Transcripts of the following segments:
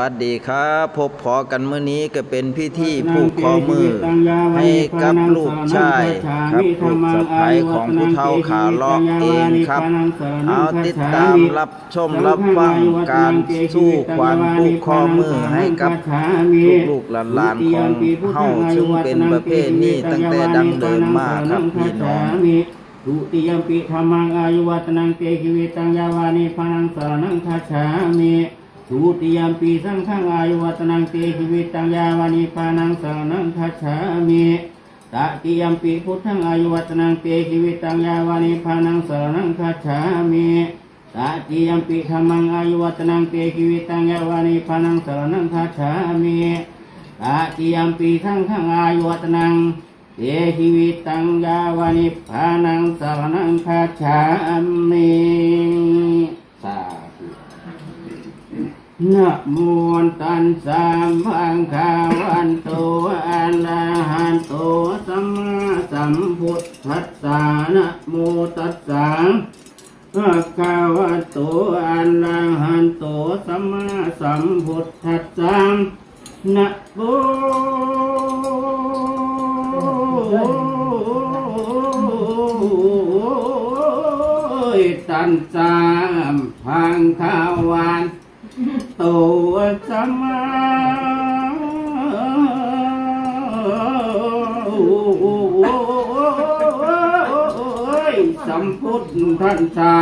วัสดีครับ พบพอกันเมื่อนี้ก็เป็นพิธีผูกคอมือ ให้กับลูกชายครับลูกสะใภ้ของผู้เฒ่าขาเลาะเองครับ เอาติดตามรับชมรับฟังการสู้ขวัญผูกคอมือให้กับลูกๆหลานๆของเฮาซึ่งเป็นประเพณีตั้งแต่ดังเดิมมาครับพี่น้องดุติยมปิธรรมังอายุวัตนังเตกิวิตังยาวานิพานังสรนังคัจฉามิ ดุติยมปิสังฆังอายุวัตนังเตกิวิตังยาวานิพานังสรนังคัจฉามิตติยมปิพุทธังอายุวัตนังเตกิวิตังยาวานิพานังสรนังคัจฉามิตติยมปิธรรมังอายุวัตนังเตกิวิตังยาวานิพานังสรนังคัจฉามิตติยมปิสังฆังอายุวัตนังเอหิวิตังยาวานิพพานังสรนังคาฉามิ นะโมตัสสะภะคะวันโตอะระหันโตสัมมาสัมพุทธัสสะนะโมตัสสะภะคะวะโตอะระหันโตสัมมาสัมพุทธัสสะนะโมตันสามพังขาวา นตัวสมาสัมพุทธันสา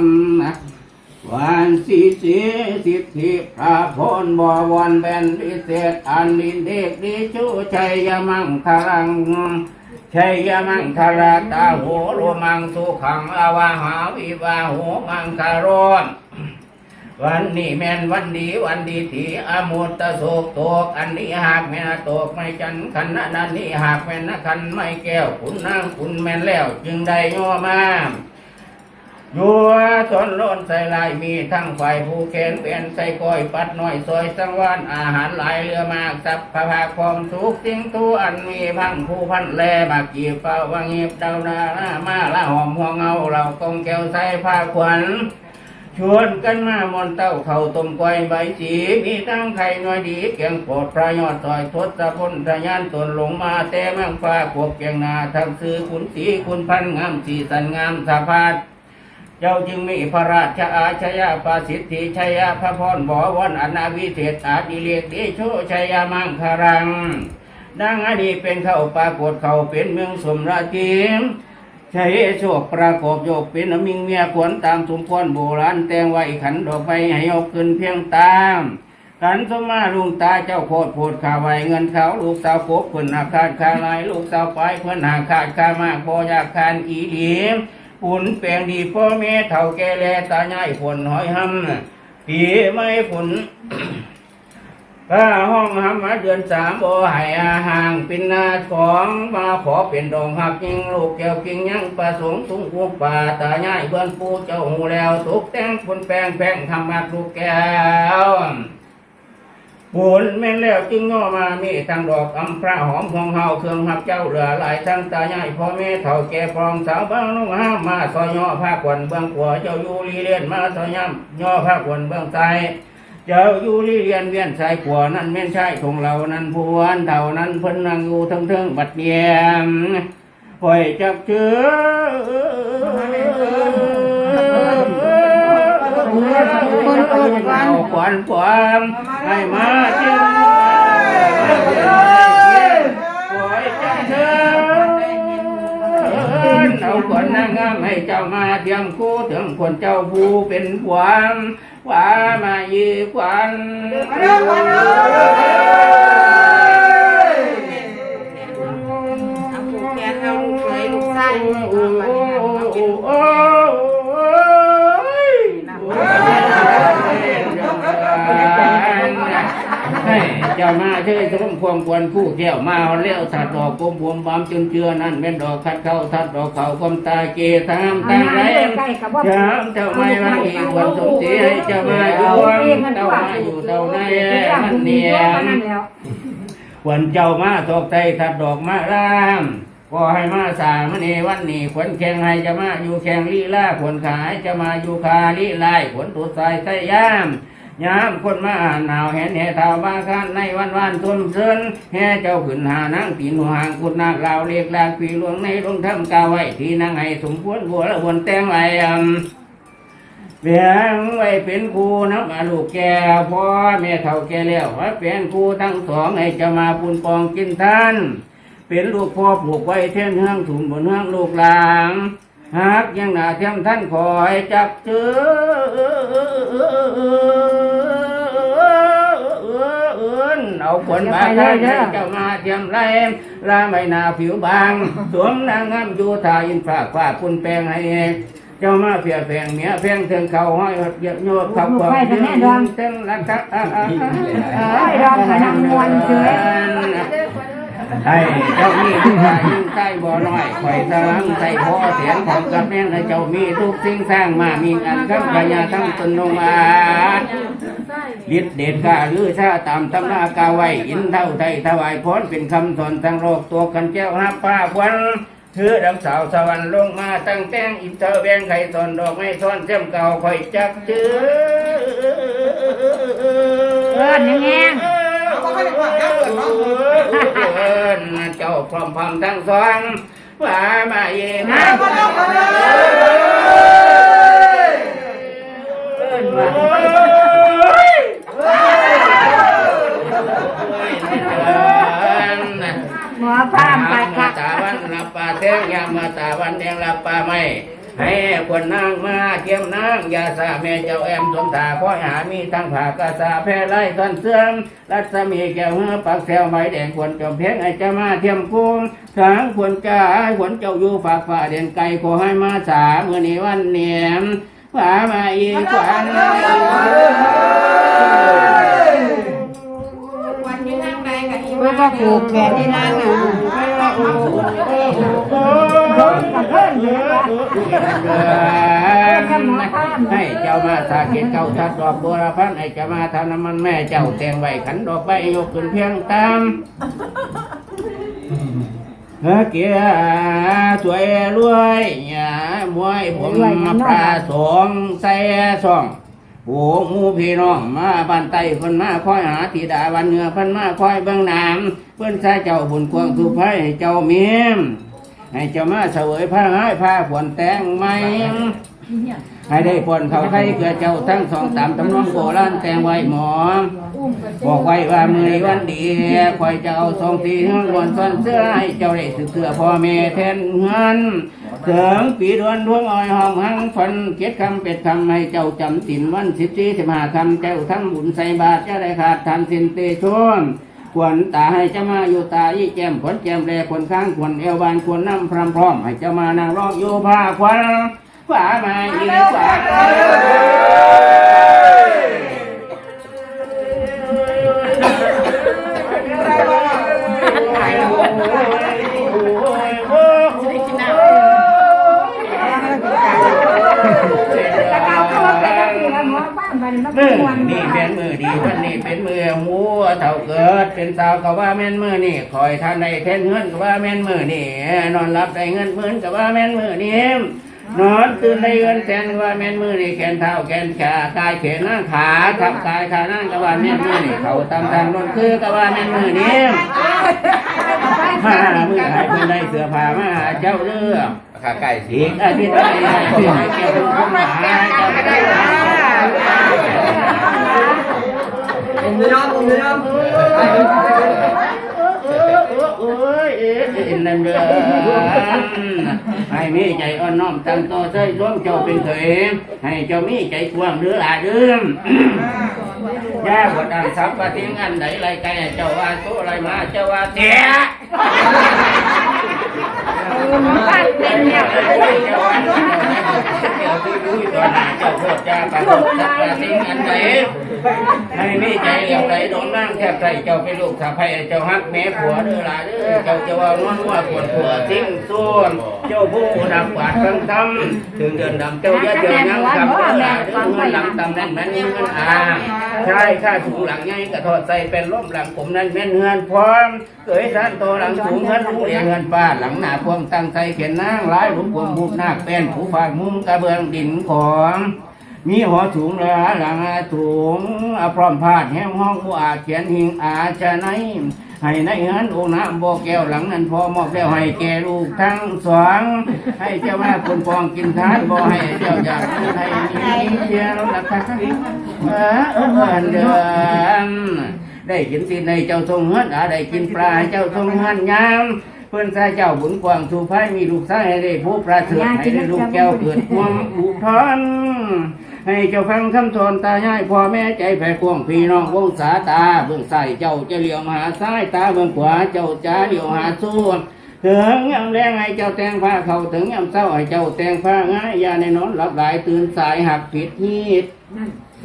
มวันสีเสีสิทธิพระพรบวรแบนพิเศษอันดินเดกดีชูชัยมังคลังชัยมังคลาตาโหโรมังสุขังอาวาหาวิวาโหมังคารอน วันนี้แม่นวันดีวันดีทีอมุตตะโศกตกอันนี้หากแม่นตกไม่จันขันนันนี้หากแม่นขันไม่แก้วคุณนางคุณแม่นแล้ว จึงได้ย่อมายัวสนล้นใส่ลายมีทั้งไฟผู้แขนเป็นใส่ก้อยปัดน้อยซอยสังวานอาหารหลายเรือมากสับพระภาความสุขสิ่งตัวอันมีพังผู้พันแลมากีบเฝ้าวังเงียบดาวนาหน้ามาละหอมหัวเงาเรากองแก้วใส่ผ้าขวัญ ชวนกันมามอนเต้าเข่าต้มก้อยใบสีมีทั้งไข่น้อยดีเกียงโปดพระยอดซอยทศพลทะยานตนลงมาแต่มังฟ้าขวบเกียงนาทำซื้อขุนสีคุณพันงามสีสันงามสะพาดเจ้าจึงมีพระราชอาชญาปาสิทธิชัยพระพรบวรอนาวิเศษอาดิเลกดิโชชัยมังคารังดังอดีเป็นเข้าปรากฏเขาเป็นเมืองสมราชี ใช้โชคประกอบโยกเป็นอมิงเมียขวนตามสมพรโบราณแตงไว้ขันดอกไฟให้ยกขึ้นเพียงตามขันสมาลุงตาเจ้าโคตรโพดขาไว้เงินเขาลูกสาวโคบเพิ่นหาขาดขาลายลูกสาวไปเพิ่นหาขาดขามากบ่อยากคานอีดีปุ่นแปลงดีพ่อแม่เฒ่าแก่แลตาใหญ่ฝนหอยหำผีไม่ฝน ถ้าห้องหำมาเดือนสามโอให้อาหางเป็นนาของมาขอเป็นดองหักยิงลูกแก้วกิงยังประสงค์สูงพวกป่าตาใหญ่เบื้องปูเจ้าหูแล้วตกแต่งคนแปลงแพงทำมาลูกแก้วบุญแม่นแล้วจึงย่อมามีทั้งดอกอัมพระหอมของเฮาเครื่องหับเจ้าเหลือหลายทั้งตาใหญ่พ่อแม่เฒ่าแก่พร้อมสาวบ้างนุ่งห้ามมาซอยย่อผ้าขวัญเบื้องขวาเจ้าอยู่ลีเลียนมาซอยย่ำย่อผ้าขวัญเบื้องซ้ เจ้าอยู่ที่เรียนเวียนสายขวานั่นเม่นใช่ของเรานั้นพวนเท่านั้นเพิ่นนั่งอยู่ทั้งเทิงบัดเยี่ยมปล่อยจับเชื้อคนเปิดวันเอาขวัญความให้มาเจึงป ให้เจ้ามาเทียมคู่ถึงคนเจ้าผู้เป็นความว่ามายีควันเอาผูกแขนเอาลูกเคยลูกไส้ จ้ามาเชยสมความควรผู้แก้วมาเลี้ยวถัดดอกกลมบวมบามจนเจือนั่นเป็นดอกขัดเข้าถัดดอกเขาความตาเกทามตาไรยามเจ้าไม่มาอีกวันสมศรีให้เจ้ามาอยู่เจ้ามาอยู่เจ้าในมันเนียนวันเจ้ามาตกใจถัดดอกมาลามก็ให้มาสามันเอวันนี้ขวนแข่งให้จะมาอยู่แข่งลีลาขวนขายจะมาอยู่คาลีลายขวนตุดใส่ใส่ยาม ยามคนมาหนาวแหนแห่เท้ามาคันในวันวันตุนเซินแห่เจ้าขึ้นหานั่งตีนห่างกุดนาคลาวเรียกลากปีหลวงในลงทำกาไว้ที่นั่งให้สมควรบัวละบนแตงไว้อำเบียงไว้เป็นครูนับมาลูกแก่พ่อแม่เฒ่าแก่แล้วว่าเป็นครูทั้งสองให้จะมาปุนปองกินท่าน เป็นลูกพ่อปลูกไว้เท่นเฮืองถุนบนเฮืองลูกหลาง หากยังหนาเทียมท่านคอยจับเจอเอาผลมาได้เจ้ามาเทียมไรลาไม่นาผิวบางสวมนางงามอยู่ทาอินฝากฝากคุณแปลงให้เจ้ามาเพียแพงเมียแพงเทิงเขาห้อยเยอะโยกขับกองยืนเต้นรักทักรองกับนางมวลเฉย ให้เจ้ามีทุกอย่างยิ่งใต้บ่อน้อยข่อยสลังใส่พ่อเสียงของกับแม่งให้เจ้ามีทุกสิ่งสร้างมามีอันคำพญาทั้งตนลงอาจฤทธิเดชกาหรือชาตามตำนากาไว้อินเท่าไทยถวายพรเป็นคำสอนทางโลกตัวกันเจ้าฮับป้าควันถือดำสาวสวรรค์ลงมาตั้งแต่งอินเตอร์แบงไข่ตอนดอกไม้ซ้อนเจ้มเก่าข่อยจับเจอเอิ้นแห้ง เอิ้นเจ้าพร้อมพร้อมทั้งสองว่ามาเองมาเอิ้นว่าหมอพามไปมาค่ะตาวันรับปลาเทียงยามมาตาวันแดงรับปลาไม่ ให้คนนางมาเทียมนางยาสาแม่เจ้าแอมสมตาคอหามีทั้งผากาสาแพร่ไล่ตอนเสื่อมรัศมีแก้วเหือปักแซวไม้แดงควรจอมเพชรไอจะมาเทียมกุ้งทางควรจ้าให้ควรเจ้าอยู่ฝากฝ่าเด่นไก่ขอให้มาสาเมื่อนี้วันเนียมฝ่ามาอีกขวัญวันนี้นั่งใดกับอีเพื่อก็ผูกแขนที่นั่งอะ ให้เจ้ามาสาเกตเจ้าทัดดอกบัวพันให้เจ้ามาทำน้ำมันแม่เจ้าแต่งไว้ขันดอกใบยกขึ้นเพียงตามเเกียสวยรวยหยามวยผมมาปลาสองใส่สอง โอ้หมูพี่น้องมาบ้านไต้คนมาคอยหาธิดาวันเหงือเพิ่นมาคอยเบื้องน้ำเพิ่นใส่เจ้าบุญควงสุภัยให้เจ้าเมียมให้เจ้ามาเสวยพระให้ผ้าฝนแตงไหม ให้ได้ผลเขาใครเกิดเจ้าทั้งสองตามตำนองโบราณแต่งไว้หมอ บอกไว้ว่ามือวันดีคอยจะเอาสองทีห้องวนซ้อนเสื้อให้เจ้าได้สืบเสื้อพ่อแม่แทนเงินเถิงปีดวนทวงอ้อยหอมหังฟันเก็ดคำเป็ดคำให้เจ้าจำสินวันสิบสี่สิบห้าคำเจ้าทั้งบุญใส่บาตรจะได้ขาดทานสินเตชมควรตาให้เจ้ามาอยู่ตาอีแจมขนแจมแรคนข้างควรเอวบานควรน้ำพรำพร้อมให้เจ้ามานางร้องอยู่ผ้าควัน ฝ่ามาอีกฝ่าแต่เก่าก็ว่านจังซี่ละหมอพามไปมันมืก็อม่วนนี่เป็นมือดีวันนี้เป็นมือหมูเท่าเกิด เป็นสาวก็ว่าแม่นมือนี่คอยท่านได้เทนเงินก็ว่าแม่นมือนี่นอนรับได้เงินหมื่นก็ว่าแม่นมือนี่ นอนตื่นได้เงินแสนก็ว่าแม่นมือนี่แขนเท้าแขนขากายเขนหน้าขาทับกายขานั่งก็ว่าแม่นมือนี่เขาตำทางนนคือก็ว่าแม่นมือนี่มามือหายเพื่อนได้เสื้อผ้ามาหาเจ้าเรื่องขาไก่สิอีกอาทิตย์ละให้ให้แก่ผู้คนหาเจ้าได้ผมไม่ยอมผมไม่ยอม โอ้ยนั่นเด้อให้มีใจอ่อนน้อมตั้งต่อใจร่วมเจ้าเป็นเถยให้เจ้ามีใจกว้างหรืออาเดิมย่าบดังสัพพะทิ้งอันไหนไรไกเจ้าว่าตัวไรมาเจ้าว่าเสียเป็นเนี่ย เจ้าว่าเจ้าที่อหน้าเจ้าโคตรจ้าปะโคตรสัพพะทิ้งอันไหนให้มีใจเหลียวไหลโดนนั่งแทบใจเจ้าเป็นลูกสะใภ้เจ้าฮักแม่ผัวเด้อหล่ะเด้อเจ้าจะว่านอนว่าปวดผัวทิ้งส่วนเจ้าผู้ดำกวาดทั้งทำถึงเดือนดำเจ้าอย่าเดือนยังกำเด้อหล่ะเด้อเงินหลังตำแนั้นแม่นเงินอ่างใช่ข้าสูงหลังใหญ่กระทอดใส่เป็นล้มหลังผมนั้นแม่นเฮือนพร้อมเกยสันโตหลังสูงเงินรู้เรียงเงินป้าหลังหน้าพวงตั้งใจเขียนนางหลายหลุมพวงบุกนาเป็นผู้ฝากมุมกระเบื้องดินของ มีหัวถุงและหลังถุงพร้อมพาดแห้งห้องบัวเขียนหิงอาจะไหนให้ในเงินองค์น้ำโบแก้วหลังนั้นพอมอบแล้วให้แก่ลูกทั้งสองให้เจ้าแม่คนฟองกินทานบ่ให้เจ้าอยากให้มีเพียงราคาเออเออเดือนได้กินสิในเจ้าทรงเฮือนอาได้กินปลาเจ้าทรงเฮือนยาม เพื่อนชายเจ้าบุญกว้างสู่ไฟมีลูกชายให้ได้ผู้ประเสริฐให้ได้ลูกแก้วเกิดความอุทานให้เจ้าฟังคำสอนตายายพ่อแม่ใจแผ่กว้างพี่น้องวงศาตาเบื้องใส่เจ้าจะเหลียวมาหาซ้ายตาเบื้องขวาเจ้าจะเหลียวหาสู้ถึงยามแรงให้เจ้าแต่งผ้าเขาถึงยามเศร้าให้เจ้าแต่งผ้าง่ายอย่าในนอนหลับหลายตื่นสายหักผิดฮีด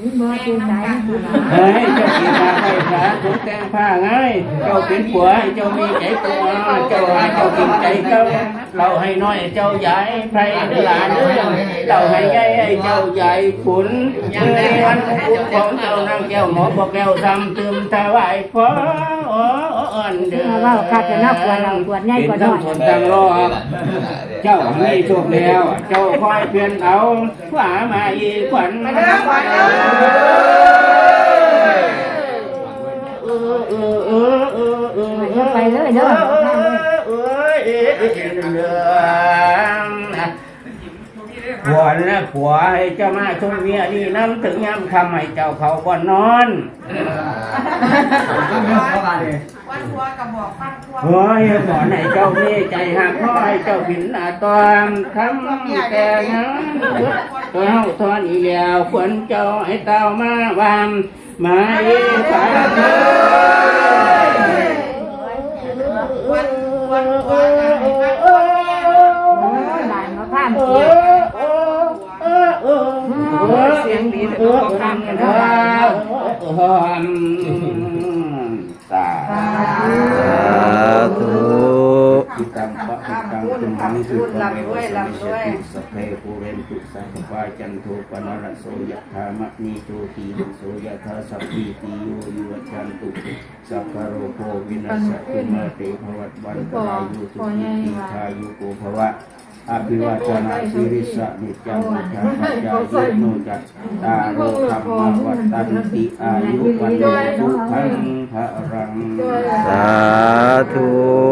นี่บ่ตื่นใจเฮ้ยเจ้ากีตาไฟฟ้าถูกแต่งผ้าไงเจ้าเป็นผัวให้เจ้ามีใจตัวเจ้าให้เจ้ากินใจเจ้าเราให้น้อยเจ้าใหญ่ไพรเดือหลานเดือเราให้ใหญ่ให้เจ้าใหญ่ขุนยังในวันอุปของเจ้านางแก้วหมอบอกแก้วทำตืมถวายฟ้าอ่อนเดือว่าคักจะนับกว่าเราปวดใหญ่เป็นกว่าน้อทั้งยทนทั้งรอเจ้าให้โชคแล้ว เจ้าคอยเพียนเอาฝ่ามาอีกขวัญมาเด้อขวัญเด้อไปเลยเด้อผัวนะผัวให้เจ้ามาชมเมียดีน้ำถึงยามคำให้เจ้าเขาบ่นอน วันทัวร์กับบอกฟังทัวร์โอ้ยขอให้เจ้ามีใจหักขอให้เจ้าผินอาตอมคำแต่งั้นเจ้าทอนอีแล้วควรเจ้าให้เต้ามาวามมาอีสาธุวันวันทัวร์กับให้ฟังทัวร์หลานมาพามเอเสียอเออเออเออเสียงดีเออทำกันแล้วสาสา ธุธุตังปะตังตุมหังสุปะเมวะสมิสติสพเพปูเรนตุสังกปาจันโทปนรสโสยะธามะนีโจตีโสยะธาสัพพิติโยยุวจันตุสัพพะโรโควินัสสตุมาเตภวัตวันตรายุสุขีติทายุโกภวะอภิวาทนาสิริสะนิจังมุจาปัจจายโนจัตตาโรธรรมวัตตันติอายุวันโนสุขัง รัง สาธุ